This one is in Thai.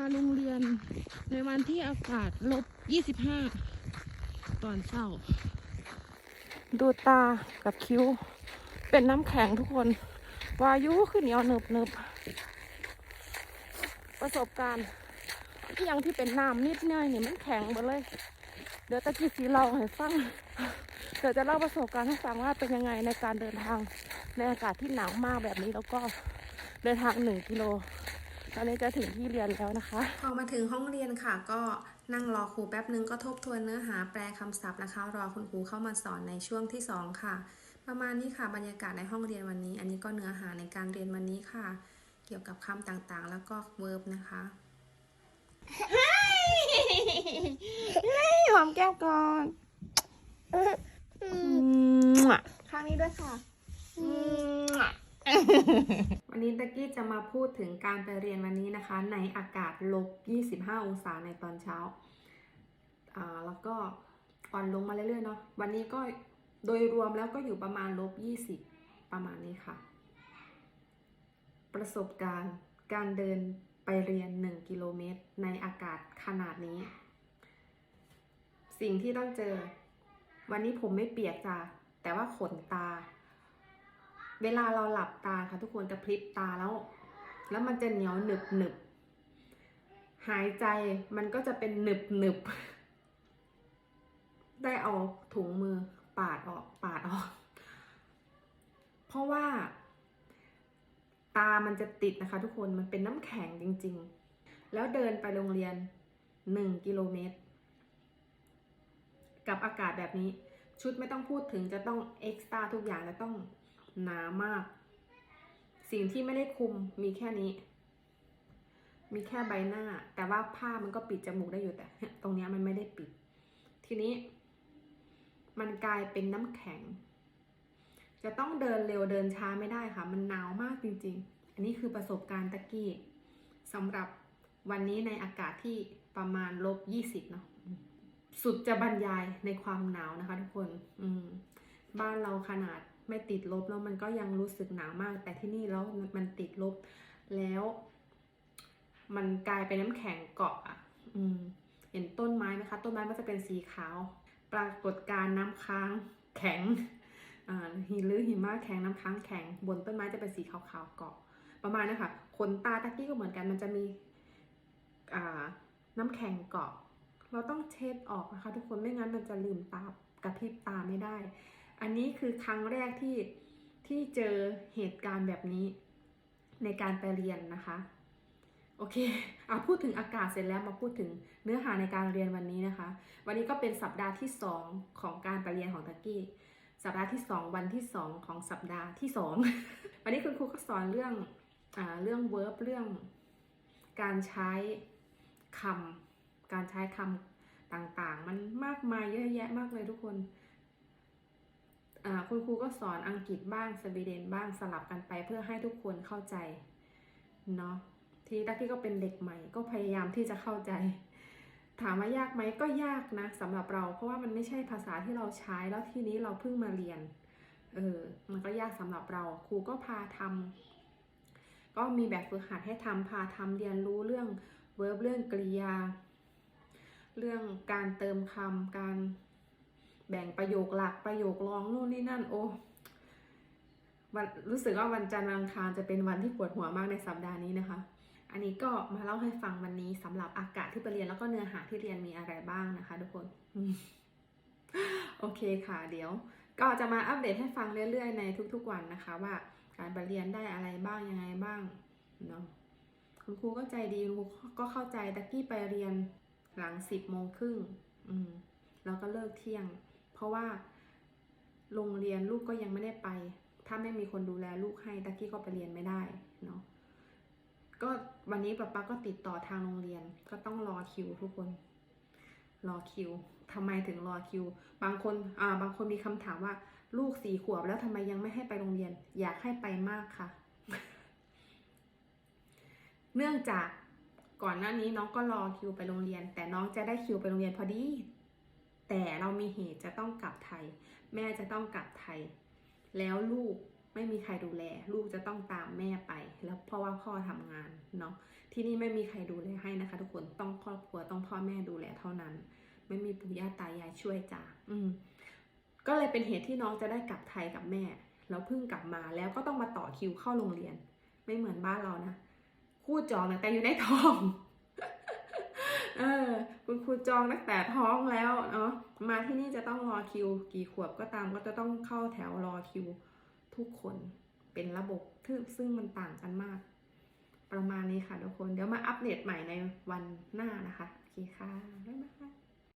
มาโรงเรียนในวันที่อากาศลบ 25 ตอนเช้า ดูตากับคิ้ว เป็นน้ำแข็งทุกคน วายุขึ้นเหนียวเนิบเนิบประสบการณ์ที่ยังที่เป็นน้ำนิดหน่อยนี่มันแข็งหมดเลย เดี๋ยวตะกี้สีเราให้ฟังเดี๋ยวจะเล่าประสบการณ์ให้ฟังว่าเป็นยังไงในการเดินทางในอากาศที่หนาวมากแบบนี้แล้วก็เดินทางหนึ่งกิโล ตอนนี้จะถึงที่เรียนแล้วนะคะ พอมาถึงห้องเรียนค่ะ ก็นั่งรอครูแป๊บนึงก็ทบทวนเนื้อหาแปลคำศัพท์นะคะ รอคุณครูเข้ามาสอนในช่วงที่ 2 ค่ะ ประมาณนี้ค่ะบรรยากาศในห้องเรียนวันนี้ อันนี้ก็เนื้อหาในการเรียนวันนี้ค่ะ เกี่ยวกับคำต่างๆ แล้วก็เวิร์บนะคะหอมแก้มก่อนข้างนี้ด้วยค่ะ วันนี้ตะกี้จะมาพูดถึงการไปเรียนวันนี้นะคะ ในอากาศลบ 25 องศาในตอนเช้า อ่า แล้วก็อ่อนลงมาเรื่อยๆเนาะ วันนี้ก็โดยรวมแล้วก็อยู่ประมาณลบ 20 ประมาณนี้ค่ะ ประสบการณ์การเดินไปเรียน 1 กิโลเมตร ในอากาศขนาดนี้ สิ่งที่ต้องเจอ วันนี้ผมไม่เปียกจ้ะแต่ว่าขนตา เวลาเราหลับตาค่ะทุกคนจะพลิบตาแล้ว แล้วมันจะเหนียวหนึบหนึบหายใจมันก็จะเป็นหนึบหนึบได้เอาถุงมือปาดออกปาดออก เพราะว่า ตามันจะติดนะคะ ทุกคนมันเป็นน้ำแข็งจริง ๆ แล้วเดินไปโรงเรียนหนึ่งกิโลเมตร กับอากาศแบบนี้ ชุดไม่ต้องพูดถึงจะต้องเอ็กซ์ตาทุกอย่างจะต้อง หนามาก สิ่งที่ไม่ได้คุมมีแค่นี้ มีแค่ใบหน้า แต่ว่าผ้ามันก็ปิดจมูกได้อยู่แต่ ตรงนี้มันไม่ได้ปิด ทีนี้ มันกลายเป็นน้ำแข็ง จะต้องเดินเร็วเดินช้าไม่ได้ค่ะ มันหนาวมากจริง ๆ อันนี้คือประสบการณ์ตะกี้สำหรับวันนี้ในอากาศที่ประมาณลบยี่สิบเนาะสุดจะบรรยายในความหนาวนะคะทุกคน อืม บ้านเราขนาด ไม่ติดลบแล้วมันก็ยังรู้สึกหนาวมาก แต่ที่นี่แล้วมันติดลบแล้ว มันกลายเป็นน้ำแข็งเกาะอะอืม เห็นต้นไม้ไหมคะ ต้นไม้มันจะเป็นสีขาว ปรากฏการน้ำค้างแข็งอ่าหินหรือหิมะแข็งน้ำค้างแข็ง บนต้นไม้จะเป็นสีขาวๆเกาะ ประมาณนะคะขนตาตะกี้ก็เหมือนกันมันจะมีอ่าน้ำแข็งเกาะ เราต้องเช็ดออกนะคะ ทุกคนไม่งั้นมันจะลืมตากระพริบตาไม่ได้ อันนี้คือครั้งแรกที่ที่เจอเหตุการณ์แบบนี้ในการไปเรียนนะคะ โอเคเอาพูดถึงอากาศเสร็จแล้วมาพูดถึงเนื้อหาในการเรียนวันนี้นะคะ วันนี้ก็เป็นสัปดาห์ที่ 2 ของการไปเรียนของตะกี้สัปดาห์ที่ 2 วันที่ 2 ของสัปดาห์ที่ 2 วันนี้คุณครูก็สอนเรื่องอ่าเรื่อง verb เรื่อง การใช้คำการใช้คำต่างๆ มันมากมายเยอะแยะมากเลยทุกคน คุณครูก็สอนอังกฤษบ้างสวีเดนบ้างสลับกันไปเพื่อให้ทุกคนเข้าใจเนาะทีตักที่ก็เป็นเด็กใหม่ก็พยายามที่จะเข้าใจ ถามว่ายากไหมก็ยากนะสำหรับเรา เพราะว่ามันไม่ใช่ภาษาที่เราใช้แล้วทีนี้เราเพิ่งมาเรียนเออมันก็ยากสำหรับเราครูก็พาทำก็มีแบบฝึกหัดให้ทำพาทำเรียนรู้เรื่องเวิร์บเรื่องกริยา เรื่องการเติมคำการ แบ่งประโยคหลักประโยครองนู่นนี่นั่น โอ้วันรู้สึกว่าวันจันทร์วันอังคารจะเป็นวันที่ปวดหัวมากในสัปดาห์นี้นะคะ อันนี้ก็มาเล่าให้ฟังวันนี้สำหรับอากาศที่ไปเรียนแล้วก็เนื้อหาที่เรียนมีอะไรบ้างนะคะทุกคนโอเคค่ะ เดี๋ยว ก็จะมาอัปเดตให้ฟังเรื่อยๆ ในทุกๆวันนะคะ ว่าการไปเรียนได้อะไรบ้างยังไงบ้างเนาะคุณครูก็ใจดีคุณครูก็เข้าใจตะกี้ไปเรียนหลังสิบโมงครึ่งอืมแล้วก็เลิกเที่ยง เพราะว่าโรงเรียนลูกก็ยังไม่ได้ไป ถ้าไม่มีคนดูแลลูกให้ตะกี้ก็ไปเรียนไม่ได้เนาะก็วันนี้ป๊าป๊าก็ติดต่อทางโรงเรียนก็ต้องรอคิวทุกคน รอคิวทำไมถึงรอคิว บางคนอ่าบางคนมีคำถามว่า ลูกสี่ขวบแล้วทำไมยังไม่ให้ไปโรงเรียน อยากให้ไปมากค่ะ เนื่องจากก่อนหน้านี้น้องก็รอคิวไปโรงเรียน แต่น้องจะได้คิวไปโรงเรียนพอดี แต่เรามีเหตุจะต้องกลับไทย แม่จะต้องกลับไทย แล้วลูกไม่มีใครดูแล ลูกจะต้องตามแม่ไป แล้วเพราะว่าพ่อทำงานเนาะที่นี่ไม่มีใครดูแลให้นะคะ ทุกคนต้องครอบครัวต้องพ่อแม่ดูแลเท่านั้น ไม่มีปู่ย่าตายายช่วยจ้าอืมก็เลยเป็นเหตุที่น้องจะได้กลับไทยกับแม่แล้วเพิ่งกลับมาแล้วก็ต้องมาต่อคิวเข้าโรงเรียน ไม่เหมือนบ้านเรานะครูจองตั้งแต่อยู่ในท้อง เออ คุณครูจองตั้งแต่ท้องแล้วเนาะมาที่นี่จะต้องรอคิว กี่ขวบก็ตามก็จะต้องเข้าแถวรอคิว ทุกคนเป็นระบบทึบซึ่งมันต่างกันมาก ประมาณนี้ค่ะทุกคน เดี๋ยวมาอัปเดตใหม่ในวันหน้านะคะ โอเคค่ะ บ๊ายบาย